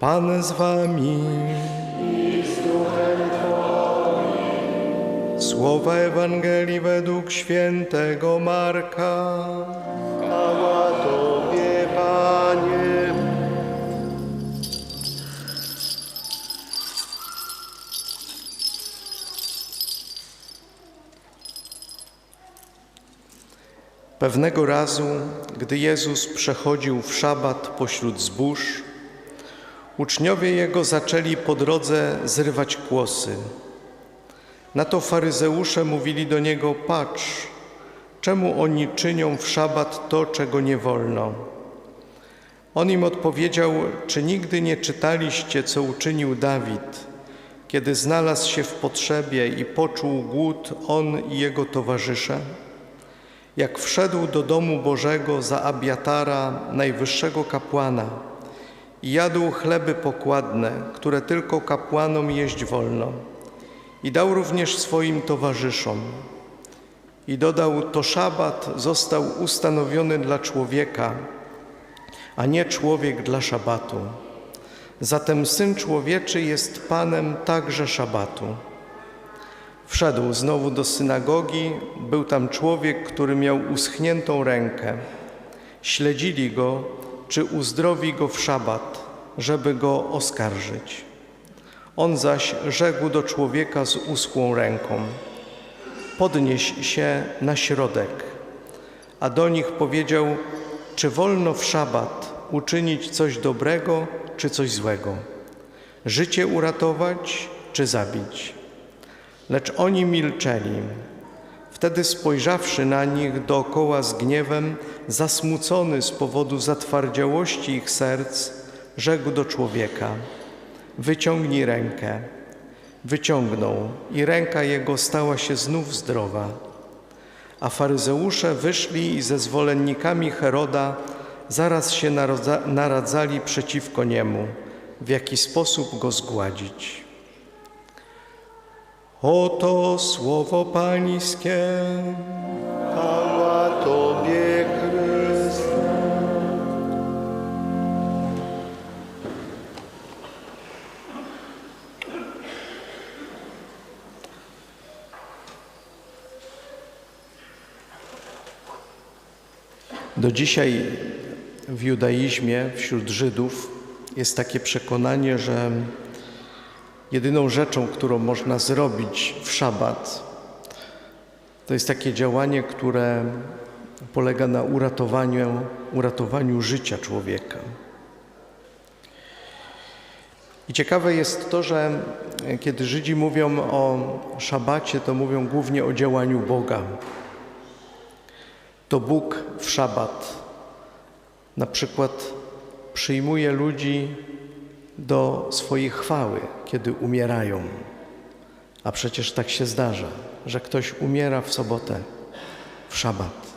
Pan z wami. Słowa Ewangelii według świętego Marka. Chwała Tobie, Panie. Pewnego razu, gdy Jezus przechodził w szabat pośród zbóż, uczniowie Jego zaczęli po drodze zrywać kłosy. Na to faryzeusze mówili do Niego, patrz, czemu oni czynią w szabat to, czego nie wolno? On im odpowiedział, czy nigdy nie czytaliście, co uczynił Dawid, kiedy znalazł się w potrzebie i poczuł głód on i jego towarzysze? jak wszedł do domu Bożego za Abiatara, najwyższego kapłana, i jadł chleby pokładne, które tylko kapłanom jeść wolno, i dał również swoim towarzyszom. I dodał, to szabat został ustanowiony dla człowieka, a nie człowiek dla szabatu. Zatem Syn Człowieczy jest Panem także szabatu. Wszedł znowu do synagogi, był tam człowiek, który miał uschniętą rękę. Śledzili go, czy uzdrowi go w szabat, żeby go oskarżyć. On zaś rzekł do człowieka z uschłą ręką: Podnieś się na środek. A do nich powiedział: Czy wolno w szabat uczynić coś dobrego, czy coś złego? Życie uratować, czy zabić? Lecz oni milczeli. Wtedy spojrzawszy na nich dookoła z gniewem, zasmucony z powodu zatwardziałości ich serc, rzekł do człowieka: Wyciągnij rękę. Wyciągnął i ręka jego stała się znów zdrowa. A faryzeusze wyszli i ze zwolennikami Heroda zaraz się naradzali przeciwko niemu, w jaki sposób go zgładzić. Oto słowo Pańskie. Chwała Tobie, Chryste. Do dzisiaj w judaizmie wśród Żydów jest takie przekonanie, że jedyną rzeczą, którą można zrobić w szabat, to jest takie działanie, które polega na uratowaniu, uratowaniu życia człowieka. I ciekawe jest to, że kiedy Żydzi mówią o szabacie, to mówią głównie o działaniu Boga. To Bóg w szabat na przykład przyjmuje ludzi do swojej chwały, kiedy umierają. A przecież tak się zdarza, że ktoś umiera w sobotę, w szabat.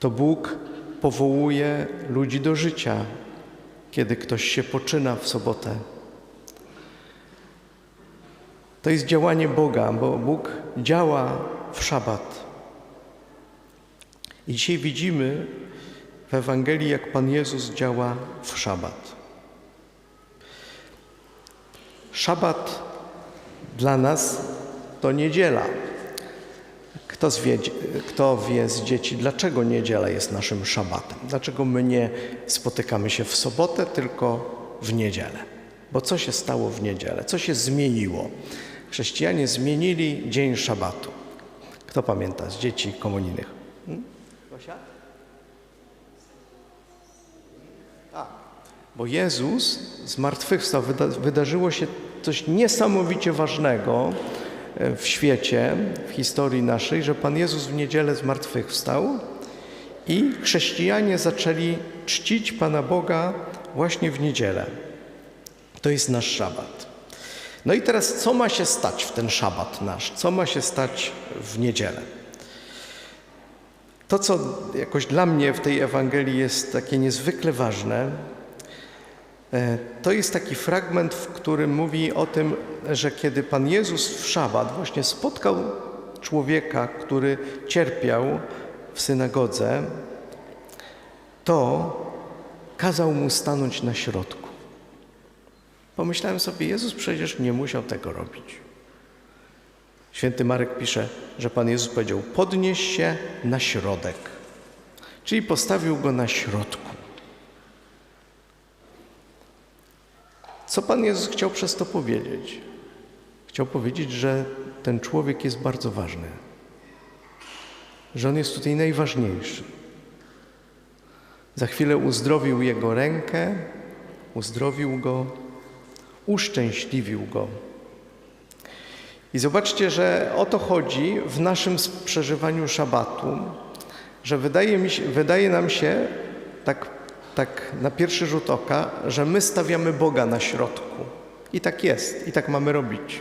To Bóg powołuje ludzi do życia, kiedy ktoś się poczyna w sobotę. To jest działanie Boga, bo Bóg działa w szabat. I dzisiaj widzimy w Ewangelii, jak Pan Jezus działa w szabat. Szabat dla nas to niedziela. Kto, zwie, kto wie z dzieci, dlaczego niedziela jest naszym szabatem? Dlaczego my nie spotykamy się w sobotę, tylko w niedzielę? Bo co się stało w niedzielę? Co się zmieniło? Chrześcijanie zmienili dzień szabatu. Kto pamięta z dzieci komunijnych? Hmm? Gosia? Bo Jezus zmartwychwstał. Wyda wydarzyło się coś niesamowicie ważnego e, w świecie, w historii naszej, że Pan Jezus w niedzielę zmartwychwstał i chrześcijanie zaczęli czcić Pana Boga właśnie w niedzielę. To jest nasz szabat. No i teraz co ma się stać w ten szabat nasz? Co ma się stać w niedzielę? To, co jakoś dla mnie w tej Ewangelii jest takie niezwykle ważne, to jest taki fragment, w którym mówi o tym, że kiedy Pan Jezus w szabat właśnie spotkał człowieka, który cierpiał w synagodze, to kazał mu stanąć na środku. Pomyślałem sobie, Jezus przecież nie musiał tego robić. Święty Marek pisze, że Pan Jezus powiedział: Podnieś się na środek. Czyli postawił go na środku. Co Pan Jezus chciał przez to powiedzieć? Chciał powiedzieć, że ten człowiek jest bardzo ważny, że on jest tutaj najważniejszy. Za chwilę uzdrowił jego rękę, uzdrowił go, uszczęśliwił go. I zobaczcie, że o to chodzi w naszym przeżywaniu szabatu, że wydaje, mi się, wydaje nam się, tak, tak na pierwszy rzut oka, że my stawiamy Boga na środku. I tak jest, i tak mamy robić.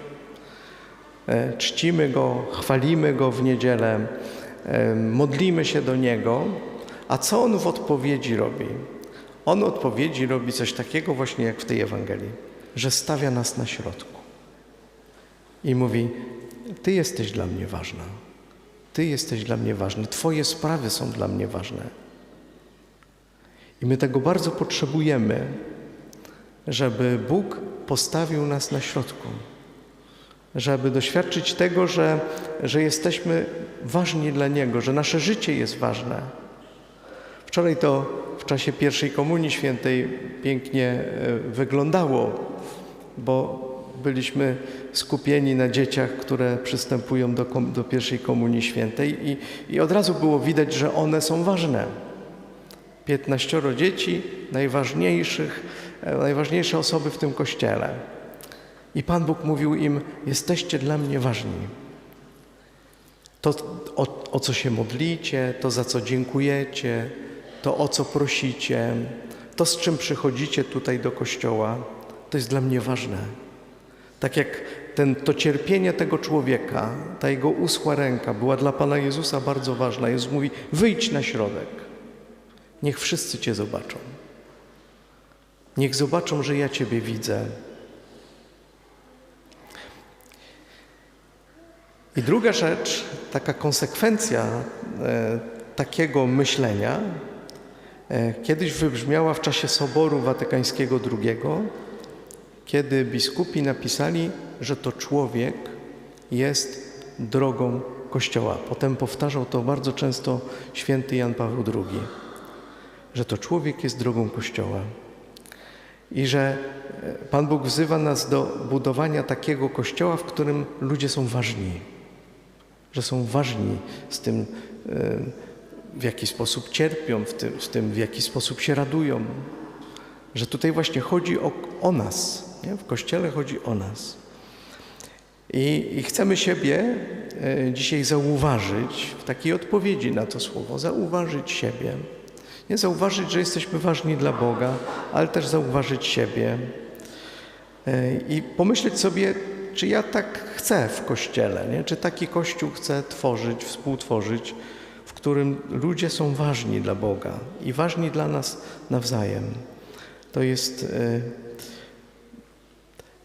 E, Czcimy Go, chwalimy Go w niedzielę, e, modlimy się do Niego, a co On w odpowiedzi robi? On odpowiedzi robi coś takiego właśnie jak w tej Ewangelii, że stawia nas na środku i mówi: Ty jesteś dla mnie ważna. Ty jesteś dla mnie ważny. Twoje sprawy są dla mnie ważne. I my tego bardzo potrzebujemy, żeby Bóg postawił nas na środku, żeby doświadczyć tego, że, że jesteśmy ważni dla Niego, że nasze życie jest ważne. Wczoraj to w czasie pierwszej Komunii Świętej pięknie e, wyglądało, bo byliśmy skupieni na dzieciach, które przystępują do, do pierwszej Komunii Świętej i, i od razu było widać, że one są ważne. 15 dzieci, najważniejszych, e, najważniejsze osoby w tym kościele. I Pan Bóg mówił im: Jesteście dla mnie ważni. To, o, o co się modlicie, to za co dziękujecie, to o co prosicie, to z czym przychodzicie tutaj do kościoła, to jest dla mnie ważne. Tak jak ten, to cierpienie tego człowieka, ta jego uschła ręka była dla Pana Jezusa bardzo ważna. Jezus mówi: wyjdź na środek. Niech wszyscy Cię zobaczą. Niech zobaczą, że ja Ciebie widzę. I druga rzecz, taka konsekwencja e, takiego myślenia, e, kiedyś wybrzmiała w czasie Soboru Watykańskiego II, kiedy biskupi napisali, że to człowiek jest drogą Kościoła. Potem powtarzał to bardzo często święty Jan Paweł II, że to człowiek jest drogą Kościoła. I że e, Pan Bóg wzywa nas do budowania takiego kościoła, w którym ludzie są ważni, że są ważni z tym, e, w jaki sposób cierpią, w tym, z tym, w jaki sposób się radują. Że tutaj właśnie chodzi o, o nas, nie? w kościele chodzi o nas. I, I chcemy siebie e, dzisiaj zauważyć w takiej odpowiedzi na to słowo, zauważyć siebie. Nie zauważyć, że jesteśmy ważni dla Boga, ale też zauważyć siebie e, i pomyśleć sobie, czy ja tak chcę w kościele, nie? czy taki kościół chcę tworzyć, współtworzyć, w którym ludzie są ważni dla Boga i ważni dla nas nawzajem. To jest e,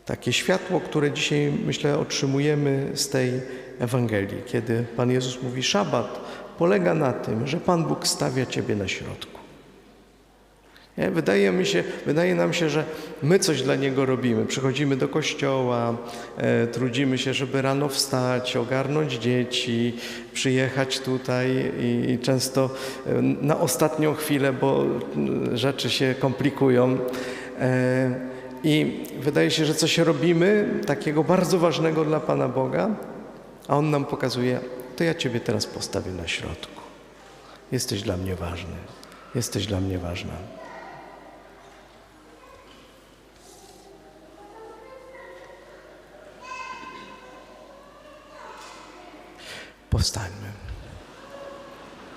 takie światło, które dzisiaj, myślę, otrzymujemy z tej Ewangelii, kiedy Pan Jezus mówi: Szabat polega na tym, że Pan Bóg stawia Ciebie na środku. Nie? Wydaje, mi się, wydaje nam się, że my coś dla Niego robimy. Przychodzimy do kościoła, e, trudzimy się, żeby rano wstać, ogarnąć dzieci, przyjechać tutaj i, i często e, na ostatnią chwilę, bo e, rzeczy się komplikują. E, I wydaje się, że coś robimy takiego bardzo ważnego dla Pana Boga, a On nam pokazuje, to ja Ciebie teraz postawię na środku. Jesteś dla mnie ważny, jesteś dla mnie ważna. Powstańmy.